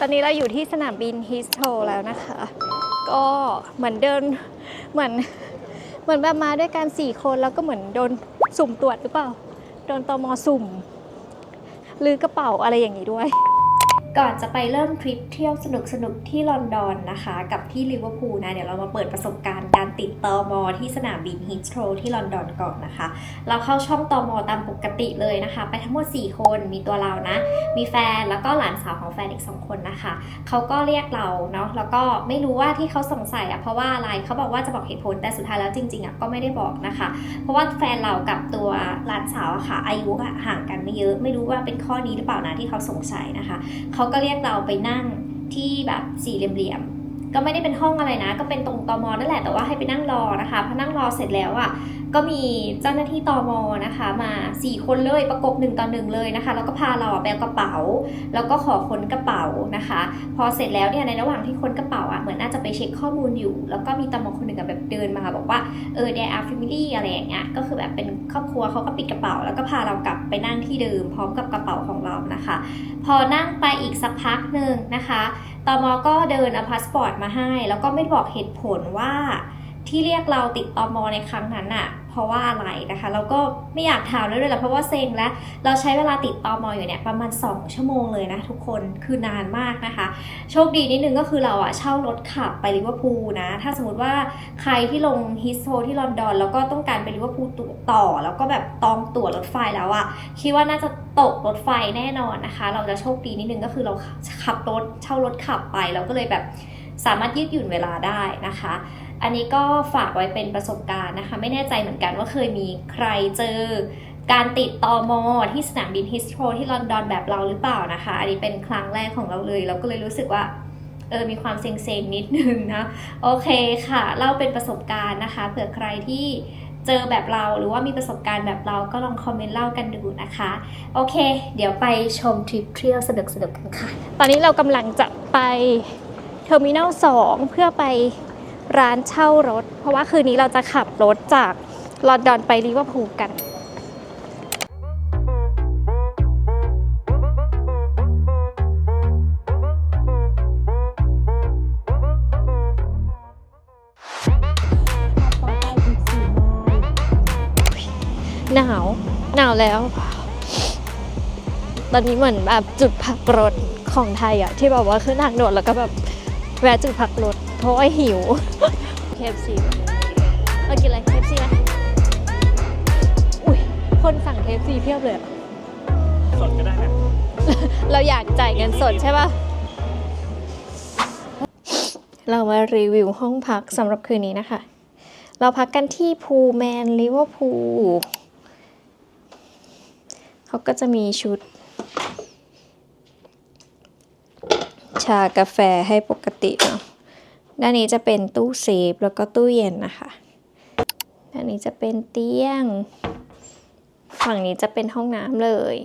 ตอนนี้เราอยู่ที่สนามบินฮิสโตรแล้วนะคะ ก็เหมือนเดินเหมือนเหมือนแบบมาด้วยกันสี่คนแล้วก็เหมือนโดนสุ่มตรวจหรือเปล่า โดนตอมสุ่ม หรือกระเป๋าอะไรอย่างนี้ด้วย ก่อนจะไปเริ่มทริปเที่ยวสนุกสนุกๆที่ลอนดอนนะคะ กับที่ลิเวอร์พูลนะ เดี๋ยวเรามาเปิดประสบการณ์การติดตอมอที่สนามบินฮิสโตรที่ลอนดอนก่อนนะคะ เราเข้าช่องตอมอตามปกติเลยนะคะ ไปทั้งหมด 4 คนมีตัวเรานะ มีแฟนแล้วก็หลานสาวของแฟนอีก 2 คนนะคะ เขาก็เรียกเราเนาะแล้วก็ไม่รู้ว่าที่เขาสงสัยอะเพราะว่าอะไรเขาบอกว่าจะบอกเหตุผลแต่สุดท้ายแล้วจริงๆอะก็ไม่ได้บอกนะคะ เพราะว่าแฟนเรากับตัวหลานสาวอะค่ะอายุห่างกันไม่เยอะ ไม่รู้ว่าเป็นข้อนี้หรือเปล่านะที่เขาสงสัยนะคะเขาก็เรียกเราไปนั่งที่แบบสี่เหลี่ยม ก็ไม่ได้เป็นห้องอะไรนะ ก็เป็นตรงตอมนั่นแหละแต่ว่าให้ไปนั่งรอนะคะพอนั่งรอเสร็จแล้วอะก็มีเจ้าหน้าที่ตอมนะคะมา 4 คนเลยประกบหนึ่งต่อหนึ่งเลยนะคะ แล้วก็พาเราอะไปเอากระเป๋า แล้วก็ขอค้นกระเป๋านะคะ พอเสร็จแล้วเนี่ยในระหว่างที่ค้นกระเป๋าอะเหมือนน่าจะไปเช็คข้อมูลอยู่ แล้วก็มีตอมคนหนึ่งแบบเดินมาบอกว่าเออ there are family อะไรอย่างเงี้ยก็คือแบบเป็นครอบครัวเขาก็ปิดกระเป๋า แล้วก็พาเรากลับไปนั่งที่เดิมพร้อมกับกระเป๋าของเรานะคะ พอนั่งไปอีกสักพักหนึ่งนะคะ ตมก็เดินเอาพาสปอร์ตมาให้ แล้วก็ไม่บอกเหตุผลว่าที่เรียกเราติดตมในครั้งนั้นอะเพราะว่าอะไรนะคะเราก็ไม่อยากถามแล้วด้วยแหละเพราะว่าเซ็งแล้วเราใช้เวลาติดตอมอยู่เนี่ยประมาณ 2 ชั่วโมงเลยนะทุกคนคือนานมากนะคะ โชคดีนิดนึงก็คือเราอะเช่ารถขับไปลิเวอร์พูลนะ ถ้าสมมติว่าใครที่ลงฮิสโตที่ลอนดอน แล้วก็ต้องการไปลิเวอร์พูลต่อ แล้วก็แบบตองตั๋วรถไฟแล้วอะคิดว่าน่าจะ ตกรถไฟแน่นอนนะคะ เราจะโชคดีนิดนึงก็คือเราขับรถเช่ารถขับไป เราก็เลยแบบสามารถยืดหยุ่นเวลาได้นะคะ อันนี้ก็ฝากไว้เป็นประสบการณ์นะคะ ไม่แน่ใจเหมือนกันว่าเคยมีใครเจอ การติดตอมอที่สนามบินฮิสโตรที่ลอนดอนแบบเราหรือเปล่านะคะ อันนี้เป็นครั้งแรกของเราเลย เราก็เลยรู้สึกว่าเออมีความเซ็งๆนิดนึงนะ โอเคค่ะเล่าเป็นประสบการณ์นะคะเผื่อใครที่ เจอแบบเราหรือว่ามีประสบการณ์แบบเราก็ลองคอมเมนต์เล่ากันดูนะคะ โอเค เดี๋ยวไปชมทริปเที่ยวสนุกๆกันค่ะ ตอนนี้เรากำลังจะไปเทอร์มินอล2เพื่อไปร้านเช่ารถ เพราะว่าคืนนี้เราจะขับรถจากลอนดอนไปลิเวอร์พูลกัน หนาว หนาวแล้ว ตอนนี้เหมือนแบบจุดพักรถของไทยอะที่แบบว่าขึ้นทางด่วนแล้วก็แบบแวะจุดพักรถ เพราะว่าหิว KFC เรากินอะไร KFC ไหมอุ้ยคนสั่ง KFC เพียบเลยอะสดก็ได้นะเราอยากจ่ายเงินสดใช่ปะเรามารีวิวห้องพักสำหรับคืนนี้นะคะ เราพักกันที่พูแมนลิเวอร์พูล เขาก็จะมีชุด ชากาแฟให้ปกติเนาะด้านนี้จะเป็นตู้เซฟแล้วก็ตู้เย็นนะคะด้านนี้จะเป็นเตียง ฝั่งนี้จะเป็นห้องน้ำเลย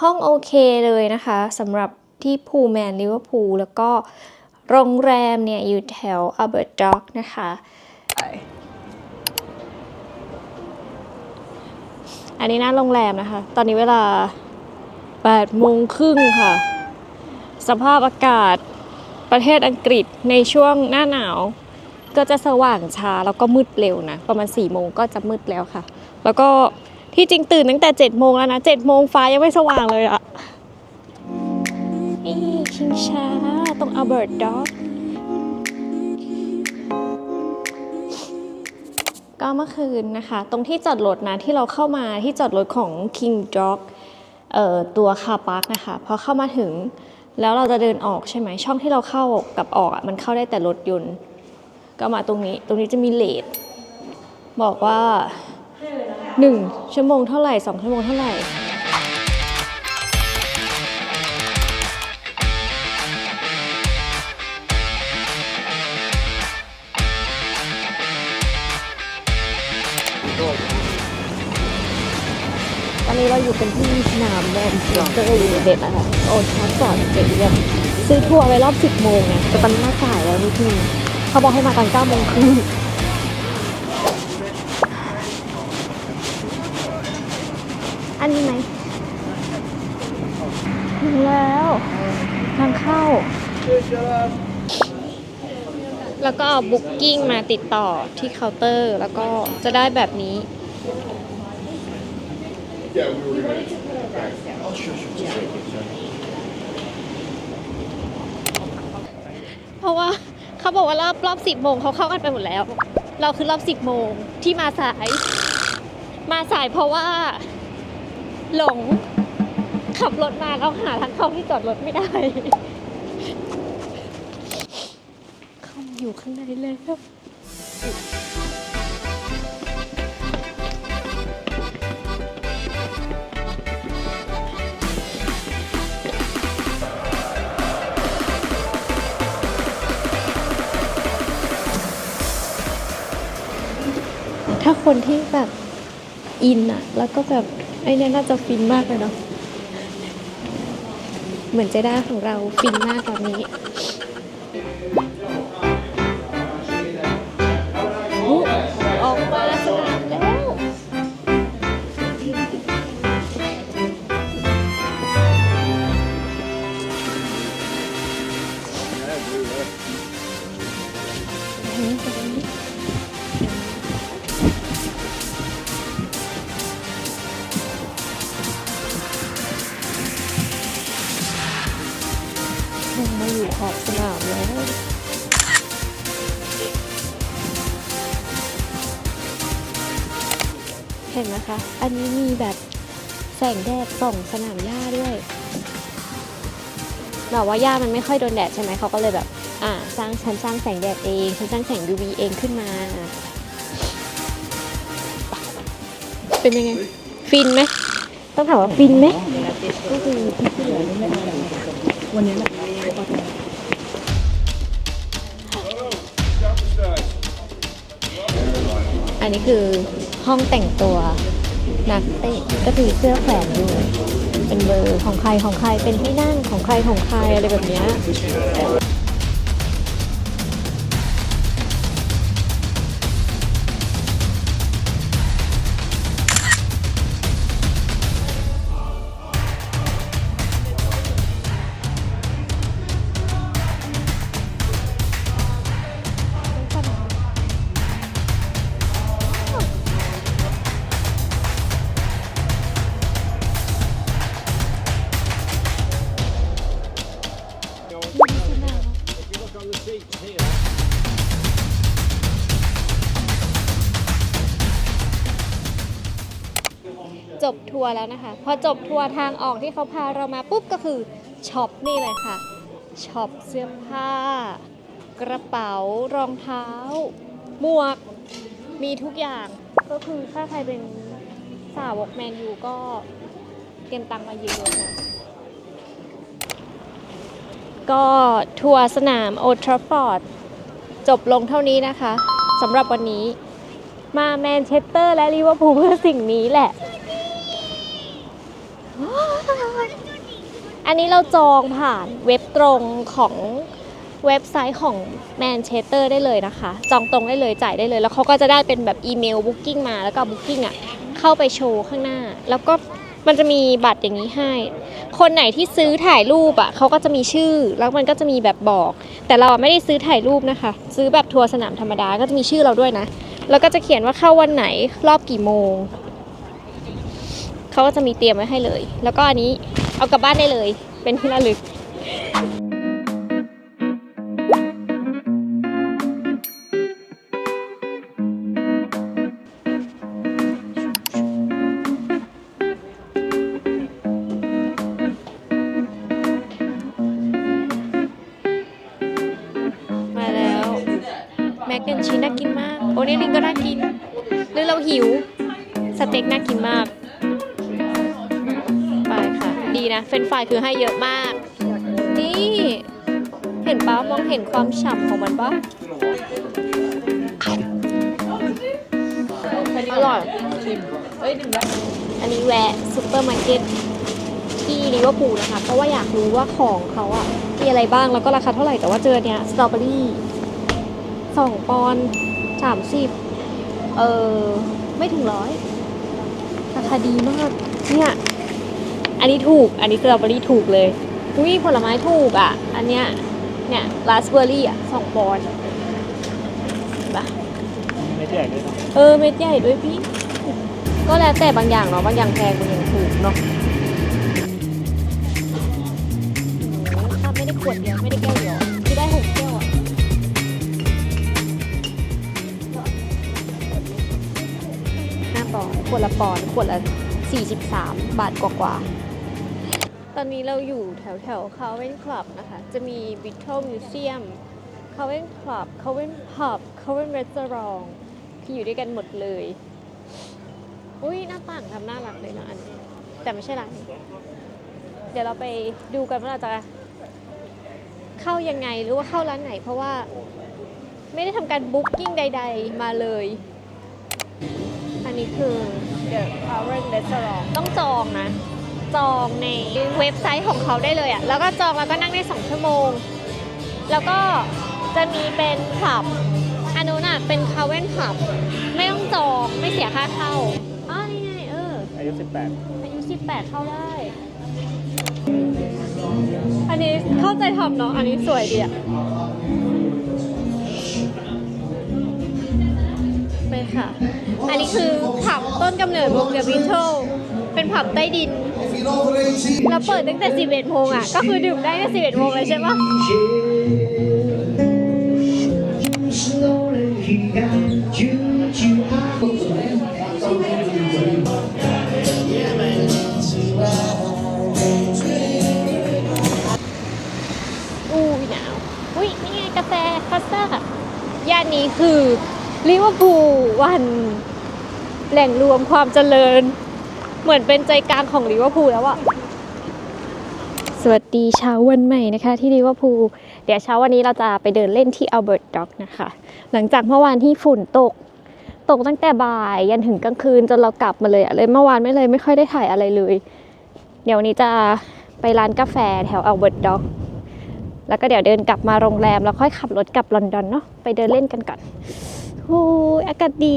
ห้องโอเคเลยนะคะสำหรับที่พูแมนลิเวอร์พูลแล้วก็โรงแรมเนี่ยอยู่แถวอัลเบิร์ตด็อกนะคะ อันนี้หน้าโรงแรมนะคะ ตอนนี้เวลา8โมงครึ่งค่ะ สภาพอากาศประเทศอังกฤษในช่วงหน้าหนาว ก็จะสว่างช้าแล้วก็มืดเร็วนะ ประมาณ4โมงก็จะมืดแล้วค่ะ แล้วก็ที่จริงตื่นตั้งแต่7โมงแล้วนะ7โมงฟ้ายังไม่สว่างเลยอะนี่ชิงช้าตรงอัลเบิร์ตด็อก ก็เมื่อคืนนะคะ ตรงที่จอดรถนะที่เราเข้ามาที่จอดรถของ King Dog เอ่อตัวคาปาร์คนะคะพอเข้ามาถึงแล้วเราจะเดินออกใช่ไหมช่องที่เราเข้ากับออกอะมันเข้าได้แต่รถยนต์ ก็มาตรงนี้ตรงนี้จะมีเลทบอกว่าหนึ่งชั่วโมงเท่าไหร่สองชั่วโมงเท่าไหร่ อนนี้เราอยู่กันที่สนามแมนเชสเตอร์ยูไนเต็ดนะคะโอทราฟฟอร์ดสเตเดียมซื้อทัวร์ไว้รอบ 10 โมงไงแต่ตอนนี้มาสายแล้วนิดนึงเขาบอกให้มาตอน9โมงครึ่งอันนี้ไหมถึงแล้วทางเข้า แล้วก็เอาบุ๊กกิ้งมาติดต่อที่เคาน์เตอร์ แล้วก็จะได้แบบนี้ เพราะว่าเขาบอกว่ารอบรอบสิบโมงเขาเข้ากันไปหมดแล้ว เราคือรอบสิบโมงที่มาสาย มาสายเพราะว่า หลง ขับรถมาแล้วหาทางเข้าที่จอดรถไม่ได้ เขามาอยู่ข้างในแล้วาคนที่แบบอินอะแล้วก็แบบไอเนี้ยน่าจะฟินมากเลยเนาะเหมือนเจด้าของเราฟินมากตอนนี้ อันนี้มีแบบแสงแดดส่องสนามหญ้าด้วยแบบว่าหญ้ามันไม่ค่อยโดนแดดใช่ไหมเขาก็เลยแบบ อ่า สร้างฉันสร้างแสงแดดเองฉันสร้างแสง UV เองขึ้นมา เป็นยังไง ฟินไหมต้องถามว่าฟินไหมก็คืออันนี้คือห้องแต่งตัว นักเตะก็ถือเสื้อแขวนอยู่ เป็นเบอร์ของใครของใครเป็นที่นั่งของใครของใครอะไรแบบเนี้ย ทัวร์แล้วนะคะ พอจบทัวร์ทางออกที่เขาพาเรามาปุ๊บก็คือช็อปนี่เลยค่ะช็อปเสื้อผ้า กระเป๋ารองเท้า หมวก มีทุกอย่าง ก็คือถ้าใครเป็นสาวกแมนยูก็เตรียมตังค์มาเยอะๆนะก็ทัวร์สนามโอทราฟอร์ดจบลงเท่านี้นะคะสำหรับวันนี้มาแมนเชสเตอร์และลิเวอร์พูลเพื่อสิ่งนี้แหละ อันนี้เราจองผ่านเว็บตรงของเว็บไซต์ของแมนเชสเตอร์ได้เลยนะคะ จองตรงได้เลยจ่ายได้เลย แล้วเขาก็จะได้เป็นแบบอีเมลบุ๊กิ้งมาแล้วก็บุ๊กิ้งอะเข้าไปโชว์ข้างหน้า แล้วก็มันจะมีบัตรอย่างนี้ให้ คนไหนที่ซื้อถ่ายรูปอะเขาก็จะมีชื่อ แล้วมันก็จะมีแบบบอก แต่เราอะไม่ได้ซื้อถ่ายรูปนะคะ ซื้อแบบทัวร์สนามธรรมดาก็จะมีชื่อเราด้วยนะ แล้วก็จะเขียนว่าเข้าวันไหนรอบกี่โมงเขาก็จะมีเตรียมไว้ให้เลย แล้วก็อันนี้ เอากลับบ้านได้เลย เป็นที่ระลึกมาแล้วแม็กแอนชีน่ากินมาก โอเนลิงก็น่ากิน หรือเราหิว สเต็กน่ากินมาก ดีนะ เฟรนฟรายคือให้เยอะมาก นี่ เห็นปะมองเห็นความฉ่ำของมันปะอร่อยอันนี้แวะซูเปอร์มาร์เก็ตที่ลิเวอร์พูลนะคะ เพราะว่าอยากรู้ว่าของเขาอะมีอะไรบ้างแล้วก็ราคาเท่าไหร่แต่ว่าเจอเนี้ยสตรอเบอรี่สองปอนด์สามสิบเออไม่ถึงร้อยราคาดีมากเนี่ย อันนี้ถูก อันนี้สตรอเบอรี่ถูกเลยอุ้ยผลไม้ถูกอะ อันเนี้ย เนี่ยราสเบอร์รี่อะสองปอนด์เห็นปะไม่ใหญ่ด้วยนะเออเม็ดใหญ่ด้วยพี่ ก็แล้วแต่บางอย่างเนาะ บางอย่างแพงบางอย่างถูกเนาะโอ้โหถ้าไม่ได้ขวดเดียว ไม่ได้แก้วเดียวที่ได้หกแก้วอะห้าปอนด์ขวดละปอนด์ขวดละ43บาทกว่าๆต อนนี้เราอยู่แถวแถวคาเวนคลับนะคะ จะมีบิทเทิลมิวเซียมคาเวนคลับคาเวนพับคาเวนรีสอร์ทที่อยู่ด้วยกันหมดเลย อุ้ยหน้าต่างทำน่ารักเลยนะอันนี้แต่ไม่ใช่ร้านนี้เดี๋ยวเราไปดูกันว่าเราจะเข้ายังไงหรือว่าเข้าร้านไหน เพราะว่าไม่ได้ทำการบุ๊กิ้งใด ๆ มาเลย อันนี้คือ The Current Restaurant ต้องจองนะ จองในเว็บไซต์ของเขาได้เลยอะแล้วก็จองแล้วก็นั่งได้ 2 ชั่วโมง แล้วก็จะมีเป็นผับอันนู้นอะเป็นคาเว่นผับ ไม่ต้องจองไม่เสียค่าเข้าอ๋อนี่ไงเออ อายุ18อายุ 18 เข้าได้ อันนี้เข้าใจทำเนาะ อันนี้สวยดีอะไปค่ะ อันนี้คือผับต้นกำเนิดวง The Beatles เป็นผับใต้ดิน แล้วเปิดตั้งแต่ 11โมงอะ ก็คือดื่มได้ตั้งแต่11โมงเลยใช่ปะอู้หนาว อุ้ยนี่ไงกาแฟคาสต้าย่านนี้คือลิเวอร์พูลวัน แหล่งรวมความเจริญ เหมือนเป็นใจกลางของลิเวอร์พูลแล้วอะสวัสดีเช้าวันใหม่นะคะที่ลิเวอร์พูลเดี๋ยวเช้าวันนี้เราจะไปเดินเล่นที่อัลเบิร์ตด็อกนะคะ หลังจากเมื่อวานที่ฝุ่นตก ตกตั้งแต่บ่ายยันถึงกลางคืนจนเรากลับมาเลยอะเลยเมื่อวานไม่เลยไม่ค่อยได้ถ่ายอะไรเลย เดี๋ยววันนี้จะไปร้านกาแฟแถวอัลเบิร์ตด็อกแล้วก็เดี๋ยวเดินกลับมาโรงแรมแล้วค่อยขับรถกลับลอนดอนเนาะไปเดินเล่นกันก่อนโอ้ยอากาศดี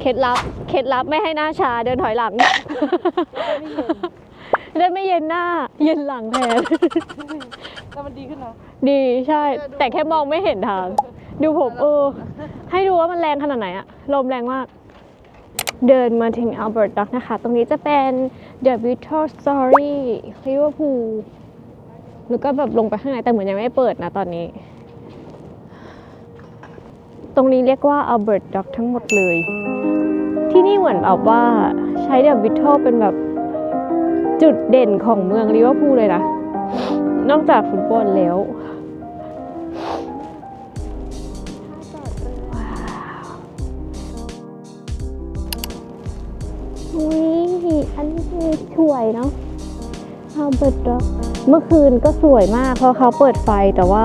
เคล็ดลับ เคล็ดลับไม่ให้หน้าชาเดินถอยหลังเดินไม่เย็นหน้า เย็นหลังแทนแล้วมันดีขึ้นนะ ดีใช่ แต่แค่มองไม่เห็นทาง ดูผมเออ ให้ดูว่ามันแรงขนาดไหนอะลมแรงมาก เดินมาถึงอัลเบิร์ตด็อกนะคะ ตรงนี้จะเป็น The Beatles Story Liverpool แล้วก็แบบลงไปข้างในแต่เหมือนยังไม่เปิดนะตอนนี้ ตรงนี้เรียกว่า Albert Dock ทั้งหมดเลย ที่นี่เหมือนแบบว่าใช้ The Beatles เป็นแบบจุดเด่นของเมืองลิเวอร์พูลเลยนะ นอกจากฟุตบอลแล้วว้าวอุ้ยอันนี้สวยเนาะอัลเบิร์ตด็อกเมื่อคืนก็สวยมากเพราะเขาเปิดไฟแต่ว่า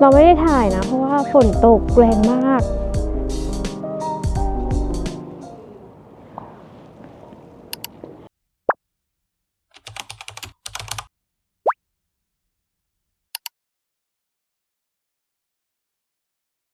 เราไม่ได้ถ่ายนะ เพราะว่าฝนตกแรงมาก